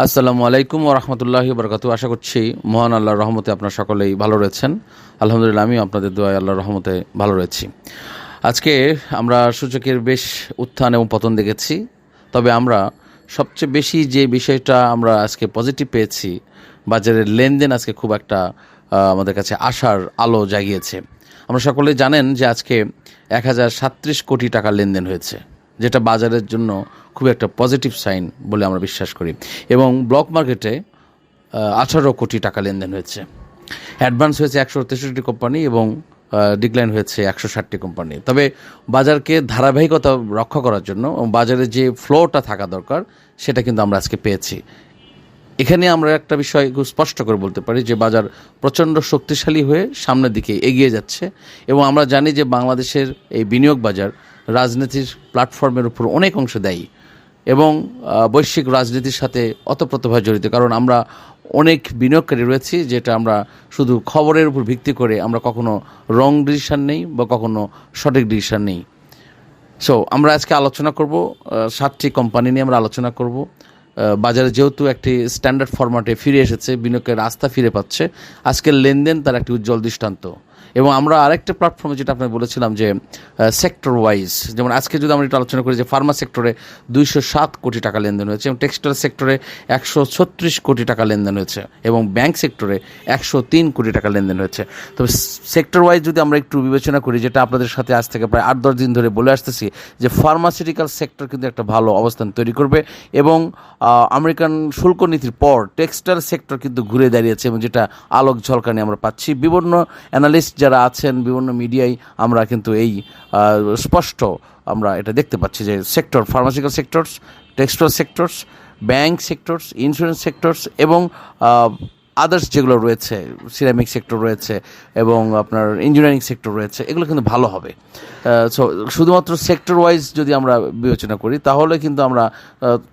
আসসালামু আলাইকুম ওরহমতুল্লাহি বরকাতু আশা করছি মহান আল্লাহর রহমতে আপনার সকলেই ভালো রয়েছেন। আলহামদুলিল্লাহ আমি আপনাদের দোয়ায় আল্লাহর রহমতে ভালো রয়েছি। আজকে আমরা সূচকের বেশ উত্থান এবং পতন দেখেছি, তবে আমরা সবচেয়ে বেশি যে বিষয়টা আমরা আজকে পজিটিভ পেয়েছি, বাজারের লেনদেন আজকে খুব একটা আমাদের কাছে আশার আলো জাগিয়েছে। আমরা সকলেই জানেন যে আজকে এক হাজার সাত্রিশ কোটি টাকা লেনদেন হয়েছে। যেটা বাজারের জন্য খুব একটা পজিটিভ সাইন বলে আমরা বিশ্বাস করি। এবং ব্লক মার্কেটে আঠারো কোটি টাকা লেনদেন হয়েছে। অ্যাডভান্স হয়েছে একশো তেষট্টি কোম্পানি এবং ডিক্লাইন হয়েছে একশো ষাটটি কোম্পানি তবে বাজারকে ধারাবাহিকতা রক্ষা করার জন্য বাজারে যে ফ্লোটা থাকা দরকার, সেটা কিন্তু আমরা আজকে পেয়েছি। এখানে আমরা একটা বিষয় স্পষ্ট করে বলতে পারি যে বাজার প্রচণ্ড শক্তিশালী হয়ে সামনের দিকে এগিয়ে যাচ্ছে এবং আমরা জানি যে বাংলাদেশের এই বিনিয়োগ বাজার রাজনীতির প্ল্যাটফর্মের উপর অনেক অংশ দেয় এবং বৈশ্বিক রাজনীতির সাথে অতপ্রতভাবে জড়িত। কারণ আমরা অনেক বিনিয়োগকারী রয়েছি, যেটা আমরা শুধু খবরের উপর ভিত্তি করে আমরা কখনো রং ডিসিশন নেই বা কখনো সঠিক ডিসিশন নেই। সো আমরা আজকে আলোচনা করব সাতটি কোম্পানি নিয়ে আমরা আলোচনা করব। বাজারে যেহেতু একটি স্ট্যান্ডার্ড ফরম্যাটে ফিরে এসেছে, বিনিয়োগের রাস্তা ফিরে পাচ্ছে, আজকের লেনদেন তার একটি উজ্জ্বল দৃষ্টান্ত। এবং আমরা আরেকটা প্ল্যাটফর্মে যেটা আপনাকে বলেছিলাম যে সেক্টর ওয়াইজ যেমন আজকে যদি আমরা একটু আলোচনা করি যে ফার্মা সেক্টরে দুইশো সাত কোটি টাকা লেনদেন হয়েছে এবং টেক্সটাইল সেক্টরে একশো ছত্রিশ কোটি টাকা লেনদেন হয়েছে এবং ব্যাংক সেক্টরে একশো তিন কোটি টাকা লেনদেন হয়েছে। তবে সেক্টর ওয়াইজ যদি আমরা একটু বিবেচনা করি, যেটা আপনাদের সাথে আজ থেকে প্রায় আট দশ দিন ধরে বলে আসতেছি, যে ফার্মাসিউটিক্যাল সেক্টর কিন্তু একটা ভালো অবস্থান তৈরি করবে এবং আমেরিকান শুল্ক নীতির পর টেক্সটাইল সেক্টর কিন্তু ঘুরে দাঁড়িয়েছে এবং যেটা আলোক ঝলকানি আমরা পাচ্ছি। বিভিন্ন অ্যানালিস্ট যারা আছেন বিভিন্ন মিডিয়ায় আমরা কিন্তু এই স্পষ্ট আমরা এটা দেখতে পাচ্ছি যে sector pharmaceutical sectors textile sectors bank sectors insurance sectors এবং আদার্স যেগুলো রয়েছে সিরামিক সেক্টর রয়েছে এবং আপনার ইঞ্জিনিয়ারিং সেক্টর রয়েছে, এগুলো কিন্তু ভালো হবে। সো শুধুমাত্র সেক্টর ওয়াইজ যদি আমরা বিবেচনা করি, তাহলে কিন্তু আমরা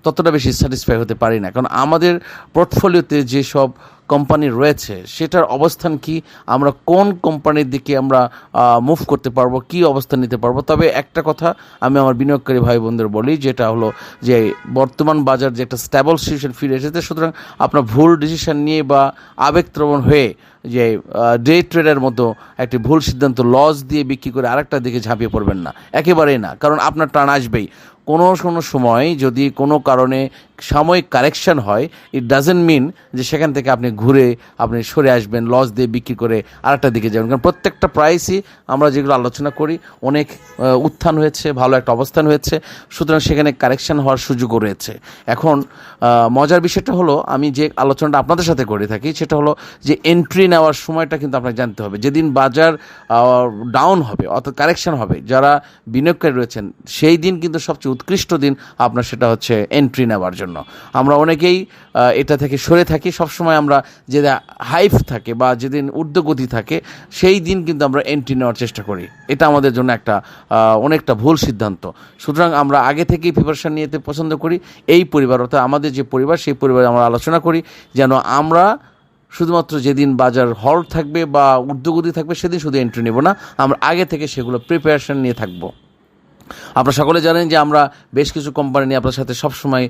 ততটা বেশি স্যাটিসফাই হতে পারি না। কারণ আমাদের পোর্টফোলিওতে যেসব কোম্পানি রয়েছে, সেটার অবস্থান কি? আমরা কোন কোম্পানির দিকে আমরা মুভ করতে পারব, কি অবস্থান নিতে পারব? তবে একটা কথা আমি আমার বিনিয়োগকারী ভাই বোনদের বলি, যেটা হলো যে বর্তমান বাজার যে একটা স্ট্যাবল সিচুয়েশন ফিরে এসেছে, সুতরাং আপনার ভুল ডিসিশন নিয়ে বা আবেগত্রবণ হয়ে যে ডে ট্রেডের মতো একটি ভুল সিদ্ধান্ত লস দিয়ে বিক্রি করে আরেকটা দিকে ঝাঁপিয়ে পড়বেন না। একেবারেই না, কারণ আপনার টান আসবেই। কোনো কোনো সময় যদি কোনো কারণে সাময়িক কারেকশন হয় ইট ডাজেন্ট মিন যে সেখান থেকে আপনি ঘুরে, আপনি সরে আসবেন লস দিয়ে বিক্রি করে আরেকটা দিকে যাবেন। কারণ প্রত্যেকটা প্রাইসই আমরা যেগুলো আলোচনা করি, অনেক উত্থান হয়েছে, ভালো একটা অবস্থান হয়েছে, সুতরাং সেখানে কারেকশন হওয়ার সুযোগও রয়েছে। এখন মজার বিষয়টা হলো, আমি যে আলোচনাটা আপনাদের সাথে করে থাকি, সেটা হলো যে এন্ট্রি নেওয়ার সময়টা কিন্তু আপনাকে জানতে হবে। যেদিন বাজার ডাউন হবে, অর্থাৎ কারেকশন হবে, যারা বিনিয়োগকারী রয়েছেন, সেই দিন কিন্তু সবচেয়ে উৎকৃষ্ট দিন আপনার সেটা হচ্ছে এন্ট্রি নেওয়ার জন্য। আমরা অনেকেই এটা থেকে সরে থাকি। সবসময় আমরা যে হাইফ থাকে বা যেদিন ঊর্ধ্বগতি থাকে, সেই দিন কিন্তু আমরা এন্ট্রি নেওয়ার চেষ্টা করি। এটা আমাদের জন্য একটা অনেকটা ভুল সিদ্ধান্ত। সুতরাং আমরা আগে থেকেই প্রিপারেশন নিতে পছন্দ করি। এই পরিবার, অর্থাৎ আমাদের যে পরিবার, সেই পরিবারে আমরা আলোচনা করি যেন আমরা শুধুমাত্র যেদিন বাজার হল থাকবে বা ঊর্ধ্বগতি থাকবে, সেদিন শুধু এন্ট্রি নেব না। আমরা আগে থেকে সেগুলো প্রিপারেশন নিয়ে থাকব। আপনারা সকলে জানেন যে আমরা বেশ কিছু কোম্পানি নিয়ে আপনার সাথে সবসময়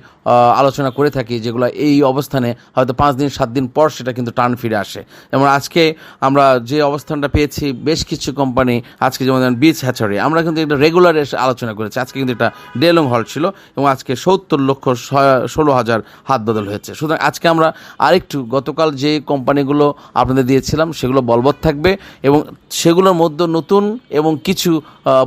আলোচনা করে থাকি, যেগুলো এই অবস্থানে হয়তো পাঁচ দিন, সাত দিন পর সেটা কিন্তু টার্ন ফিরে আসে। যেমন আজকে আমরা যে অবস্থানটা পেয়েছি, বেশ কিছু কোম্পানি আজকে যেমন বিচ হ্যাচারি আমরা কিন্তু এটা রেগুলার এসে আলোচনা করেছি। আজকে কিন্তু এটা ডেলং হল ছিল এবং আজকে সত্তর লক্ষ ষোলো হাজার হাত বদল হয়েছে। সুতরাং আজকে আমরা আরেকটু, গতকাল যে কোম্পানিগুলো আপনাদের দিয়েছিলাম, সেগুলো বলবৎ থাকবে এবং সেগুলোর মধ্যে নতুন এবং কিছু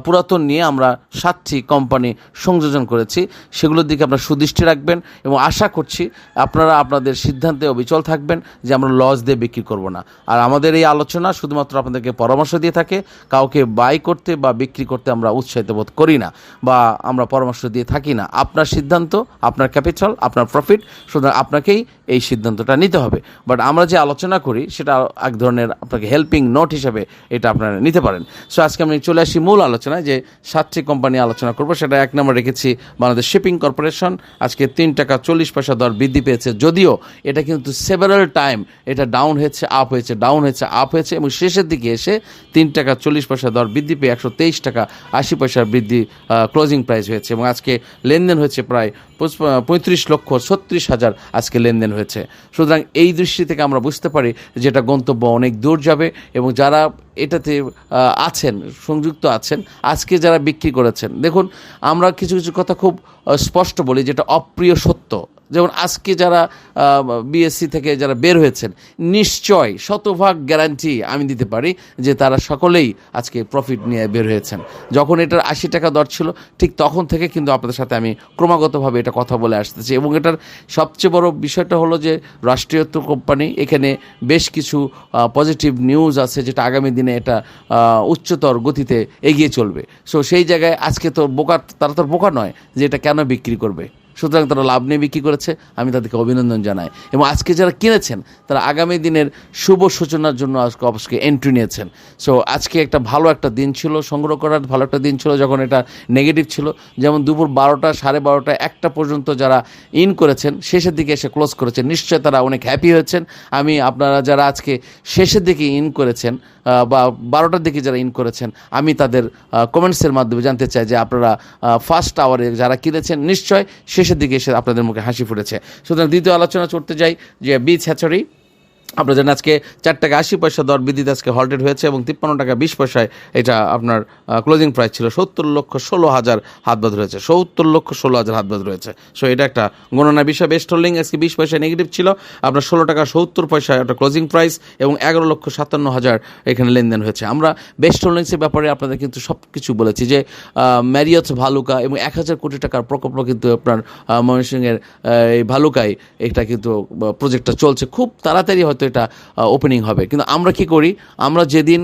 পুরাতন নিয়ে আমরা সাতটি কোম্পানি সংযোজন করেছি, সেগুলোর দিকে আপনারা সুদৃষ্টি রাখবেন এবং আশা করছি আপনারা আপনাদের সিদ্ধান্তে অবিচল থাকবেন যে আমরা লস দিয়ে বিক্রি করব না। আর আমাদের এই আলোচনা শুধুমাত্র আপনাদেরকে পরামর্শ দিয়ে থাকে, কাউকে বাই করতে বা বিক্রি করতে আমরা উৎসাহিত বোধ করি না বা আমরা পরামর্শ দিয়ে থাকি না। আপনার সিদ্ধান্ত, আপনার ক্যাপিটাল আপনার প্রফিট সুতরাং আপনাকেই এই সিদ্ধান্তটা নিতে হবে। বাট আমরা যে আলোচনা করি, সেটা এক ধরনের আপনাকে হেল্পিং নোট হিসেবে এটা আপনারা নিতে পারেন। সো আজকে আমি চলে আসি মূল আলোচনায় যে সাতটি কোম্পানি নিয়ে আলোচনা করব। সেটা এক নম্বর রেখেছি বাংলাদেশ শিপিং কর্পোরেশন আজকে তিন টাকা চল্লিশ পয়সা দর বৃদ্ধি পেয়েছে। যদিও এটা কিন্তু সেভারাল টাইম এটা ডাউন হয়েছে আপ হয়েছে ডাউন হয়েছে আপ হয়েছে এবং শেষের দিকে এসে তিন টাকা চল্লিশ পয়সা দর বৃদ্ধি পেয়ে একশো তেইশ টাকা আশি পয়সার বৃদ্ধি ক্লোজিং প্রাইস হয়েছে এবং আজকে লেনদেন হয়েছে প্রায় পঁয়ত্রিশ লক্ষ ছত্রিশ হাজার আজকে লেনদেন হয়েছে। সুতরাং এই দৃষ্টি থেকে আমরা বুঝতে পারি যে এটা গন্তব্য অনেক দূর যাবে এবং যারা এটাতে আছেন, সংযুক্ত আছেন, আজকে যারা বিক্রি করেছেন। দেখুন, আমরা কিছু কিছু কথা খুব স্পষ্ট বলি, যেটা অপ্রিয় সত্য। যেমন আজকে যারা বিএসসি থেকে যারা বের হয়েছেন, নিশ্চয় শতভাগ গ্যারান্টি আমি দিতে পারি যে তারা সকলেই আজকে প্রফিট নিয়ে বের হয়েছেন। যখন এটার আশি টাকা দর ছিল, ঠিক তখন থেকে কিন্তু আপনাদের সাথে আমি ক্রমাগতভাবে এটা কথা বলে আসতেছি। এবং এটার সবচেয়ে বড় বিষয়টা হলো যে রাষ্ট্রীয়ত্ব কোম্পানি, এখানে বেশ কিছু পজিটিভ নিউজ আছে যেটা আগামী দিনে এটা উচ্চতর গতিতে এগিয়ে চলবে। সো সেই জায়গায় আজকে তো বোকা তারা তো বোকা নয় যে এটা কেন বিক্রি করবে। সুতরাং তারা লাভ নিয়ে বিক্রি করেছে, আমি তাদেরকে অভিনন্দন জানাই। এবং আজকে যারা কিনেছেন, তারা আগামী দিনের শুভ সূচনার জন্য আজকে অবশ্যই এন্ট্রি নিয়েছেন। সো আজকে একটা ভালো একটা দিন ছিল, সংগ্রহ করার ভালো একটা দিন ছিল, যখন এটা নেগেটিভ ছিল। যেমন দুপুর বারোটা, সাড়ে বারোটা একটা পর্যন্ত যারা ইন করেছেন, শেষের দিকে এসে ক্লোজ করেছেন, নিশ্চয় তারা অনেক হ্যাপি হয়েছেন। আমি, আপনারা যারা আজকে শেষের দিকে ইন করেছেন বা বারোটার দিকে যারা ইন করেছেন, আমি তাদের কমেন্টসের মাধ্যমে জানতে চাই যে আপনারা ফার্স্ট আওয়ারে যারা কিনেছেন, নিশ্চয় শেষের দিকে এসে আপনাদের মুখে হাসি ফুটেছে। সুতরাং দ্বিতীয় আলোচনা করতে যাই যে বীজ হ্যাচারি আপনার জানেন আজকে চার টাকা আশি পয়সা দর বৃদ্ধিতে আজকে হল্টেড হয়েছে এবং তিপ্পান্ন টাকা বিশ পয়সায় এটা আপনার ক্লোজিং প্রাইস ছিল। সত্তর লক্ষ ষোলো হাজার হাত বাদ রয়েছে। সত্তর লক্ষ ষোলো হাজার হাত বাদ রয়েছে। সো এটা একটা গণনা বিষয়। বেস্ট হোল্ডিং আজকে বিশ পয়সা নেগেটিভ ছিল। আপনার ষোলো টাকা সত্তর পয়সা একটা ক্লোজিং প্রাইস এবং এগারো লক্ষ সাতান্ন হাজার এখানে লেনদেন হয়েছে। আমরা বেস্ট হোল্ডিংসের ব্যাপারে আপনাদের কিন্তু সব কিছু বলেছি যে ম্যারিয়ট ভালুকা এবং এক হাজার কোটি টাকার প্রকল্প কিন্তু আপনার ময়মনসিংহের এই ভালুকায় এটা কিন্তু প্রজেক্টটা চলছে। খুব তাড়াতাড়ি হয়তো এটা ওপেনিং হবে। কিন্তু আমরা কি করি? আমরা যেদিন,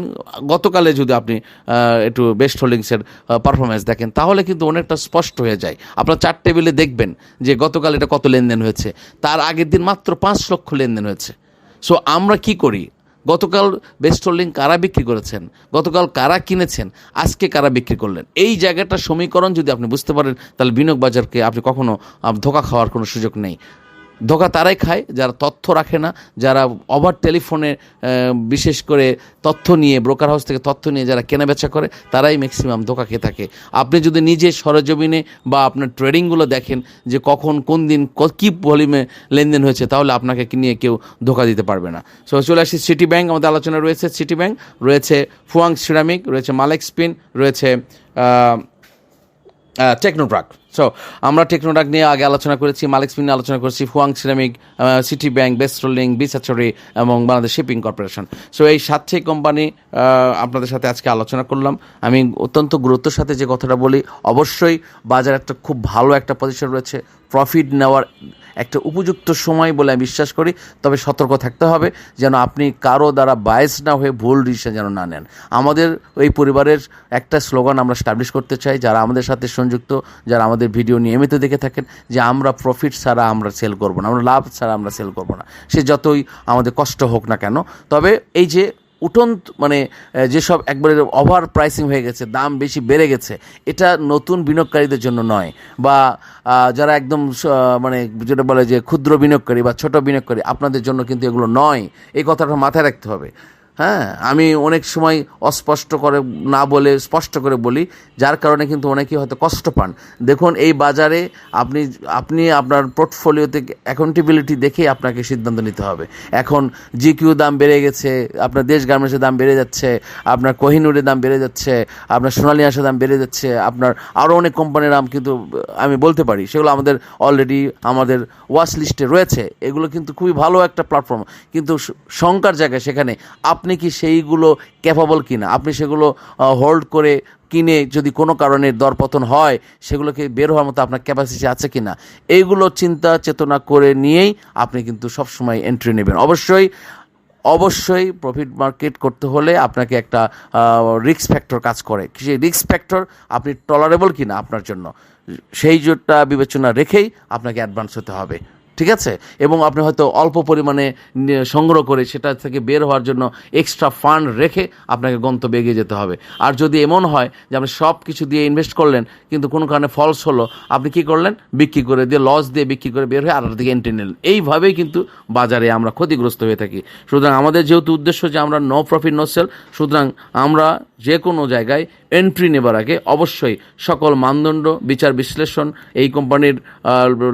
গতকালে যদি আপনি একটু বেস্ট হোল্ডিংসের পারফরমেন্স দেখেন, তাহলে কিন্তু অনেকটা স্পষ্ট হয়ে যায়। আপনার চার টেবিলে দেখবেন যে গতকাল এটা কত লেনদেন হয়েছে। তার আগের দিন মাত্র পাঁচ লক্ষ লেনদেন হয়েছে। সো আমরা কি করি? গতকাল বেস্ট হোল্ডিং কারা বিক্রি করেছেন? গতকাল কারা কিনেছেন? আজকে কারা বিক্রি করলেন? এই জায়গাটা সমীকরণ যদি আপনি বুঝতে পারেন, তাহলে বিনিয়োগ বাজারকে আপনি কখনো ধোকা খাওয়ার কোনো সুযোগ নেই। ধোকা তারাই খায় যারা তথ্য রাখে না যারা ওভার টেলিফোনে বিশেষ করে তথ্য নিয়ে ব্রোকার হাউস থেকে তথ্য নিয়ে যারা কেনাবেচা করে তারাই ম্যাক্সিমাম ধোকা খেয়ে থাকে। আপনি যদি নিজে সরজমিনে বা আপনার ট্রেডিংগুলো দেখেন যে কখন কোন দিন কী ভলিউমে লেনদেন হয়েছে তাহলে আপনাকে নিয়ে কেউ ধোকা দিতে পারবে না। সো চলে আসি সিটি ব্যাংক আমাদের আলোচনা রয়েছে সিটি ব্যাংক রয়েছে ফুয়াং সিরামিক রয়েছে মালেক স্পিন রয়েছে আহ, টেকনোট্রাক সো আমরা টেকনোডাক নিয়ে আগে আলোচনা করেছি মালিক স্পিন নিয়ে আলোচনা করেছি ফুয়াং সিরামিক সিটি ব্যাংক বেস্ট হোল্ডিং বিসাচরি এবং বাংলাদেশ শিপিং কর্পোরেশন সো এই সাতটি কোম্পানি আপনাদের সাথে আজকে আলোচনা করলাম। আমি অত্যন্ত গুরুত্বের সাথে যে কথাটা বলি, অবশ্যই বাজার একটা খুব ভালো একটা পজিশন রয়েছে। প্রফিট নেওয়ার একটা উপযুক্ত সময় বলে আমি বিশ্বাস করি। তবে সতর্ক থাকতে হবে যেন আপনি কারও দ্বারা বায়াস না হয়ে ভুল ডিসিশন যেন না নেন। আমাদের এই পরিবারের একটা স্লোগান আমরা স্টাবলিশ করতে চাই, যারা আমাদের সাথে সংযুক্ত, যারা আমাদের ভিডিও নিয়মিত দেখে থাকেন যে আমরা প্রফিট ছাড়া আমরা সেল করব না, আমরা লাভ ছাড়া আমরা সেল করব না। সে যতই আমাদের কষ্ট হোক না কেন, তবে এই যে উঠন মানে যেসব একবারে ওভার প্রাইসিং হয়ে গেছে, দাম বেশি বেড়ে গেছে, এটা নতুন বিনিয়োগকারীদের জন্য নয় বা যারা একদম মানে যেটা বলে যে ক্ষুদ্র বিনিয়োগকারী বা ছোট বিনিয়োগকারী, আপনাদের জন্য কিন্তু এগুলো নয়। এই কথাটা মাথায় রাখতে হবে। হ্যাঁ আমি অনেক সময় অস্পষ্ট করে না বলে, স্পষ্ট করে বলি, যার কারণে কিন্তু অনেকেই হয়তো কষ্ট পান। দেখুন, এই বাজারে আপনি আপনি আপনার পোর্টফোলিওতে অ্যাকাউন্টেবিলিটি দেখেই আপনাকে সিদ্ধান্ত নিতে হবে। এখন জি কিউ দাম বেড়ে গেছে, আপনার দেশ গার্মেন্টসের দাম বেড়ে যাচ্ছে, আপনার কোহিনুরের দাম বেড়ে যাচ্ছে, আপনার সোনালী আঁশের দাম বেড়ে যাচ্ছে, আপনার আরও অনেক কোম্পানির দাম কিন্তু, আমি বলতে পারি, সেগুলো আমাদের অলরেডি আমাদের ওয়াচ লিস্টে রয়েছে। এগুলো কিন্তু খুবই ভালো একটা প্ল্যাটফর্ম কিন্তু শঙ্কার জায়গায় সেখানে। আপনি কি সেইগুলো ক্যাপাবল কিনা? আপনি সেগুলো হোল্ড করে কিনে যদি কোনো কারণে দরপতন হয়, সেগুলোকে বের হওয়ার মতো আপনার ক্যাপাসিটি আছে কিনা? এইগুলো চিন্তা চেতনা করে নিয়েই আপনি কিন্তু সবসময় এন্ট্রি নেবেন। অবশ্যই অবশ্যই প্রফিট মার্কেট করতে হলে আপনাকে একটা রিস্ক ফ্যাক্টর কাজ করে। সেই রিস্ক ফ্যাক্টর আপনি টলারেবল কিনা আপনার জন্য? সেই জোরটা বিবেচনা রেখেই আপনাকে অ্যাডভান্স হতে হবে। ঠিক আছে? এবং আপনি হয়তো অল্প পরিমাণে সংগ্রহ করে সেটা থেকে বের হওয়ার জন্য এক্সট্রা ফান্ড রেখে আপনাকে গন্তব্যে এগিয়ে যেতে হবে। আর যদি এমন হয় যে আপনি সব কিছু দিয়ে ইনভেস্ট করলেন, কিন্তু কোনো কারণে ফলস হলো, আপনি কি করলেন? বিক্রি করে দিয়ে লস দিয়ে বিক্রি করে বের হয়ে আর দিকে এন্ট্রি নিলেন। এইভাবেই কিন্তু বাজারে আমরা ক্ষতিগ্রস্ত হয়ে থাকি। সুতরাং আমাদের যেহেতু উদ্দেশ্য যে আমরা নো প্রফিট নো সেল সুতরাং আমরা যে কোনো জায়গায় এন্ট্রি নেবার আগে অবশ্যই সকল মানদণ্ড বিচার বিশ্লেষণ, এই কোম্পানির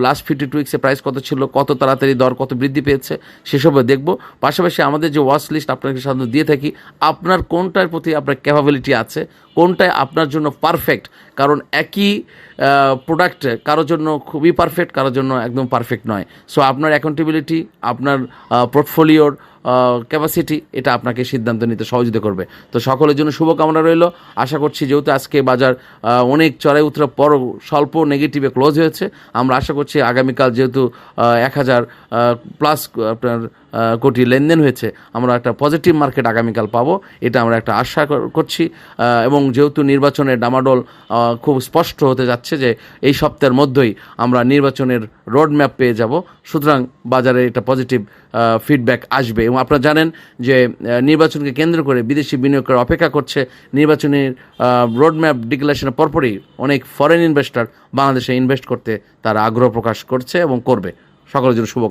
লাস্ট ফিফটি টু উইক্সে প্রাইস কত ছিল কত তাড়াতাড়ি দর কত বৃদ্ধি পেয়েছে, সেসবও দেখব। পাশাপাশি আমাদের যে ওয়াচ লিস্ট আপনাকে সাধারণত দিয়ে থাকি, আপনার কোনটার প্রতি আপনার ক্যাপাবিলিটি আছে কোনটায় আপনার জন্য পারফেক্ট কারণ একই প্রোডাক্ট কারোর জন্য খুবই পারফেক্ট কারোর জন্য একদম পারফেক্ট নয়। সো আপনার অ্যাকাউন্টেবিলিটি আপনার পোর্টফোলিওর ক্যাপাসিটি এটা আপনাকে সিদ্ধান্ত নিতে সহযোগিতা করবে। তো সকলের জন্য শুভকামনা রইল। আশা করছি যেহেতু আজকে বাজার অনেক চড়াই উতরা পর স্বল্প নেগেটিভে ক্লোজ হয়েছে, আমরা আশা করছি আগামীকাল যেহেতু এক হাজার প্লাস আপনার কোটি লেনদেন হয়েছে, আমরা একটা পজিটিভ মার্কেট আগামীকাল পাবো, এটা আমরা একটা আশা কর- করছি। এবং যেহেতু নির্বাচনের ডামাডোল খুব স্পষ্ট হতে যাচ্ছে যে এই সপ্তাহের মধ্যেই আমরা নির্বাচনের রোড ম্যাপ পেয়ে যাব, সুতরাং বাজারে এটা পজিটিভ ফিডব্যাক আসবে। এবং আপনারা জানেন যে নির্বাচনকে কেন্দ্র করে বিদেশি বিনিয়োগকারী অপেক্ষা করছে, নির্বাচনের রোড ম্যাপ ডিক্লারেশনের পরপরই অনেক ফরেন ইনভেস্টর বাংলাদেশে ইনভেস্ট করতে তারা আগ্রহ প্রকাশ করছে এবং করবে। সকলের জন্য শুভ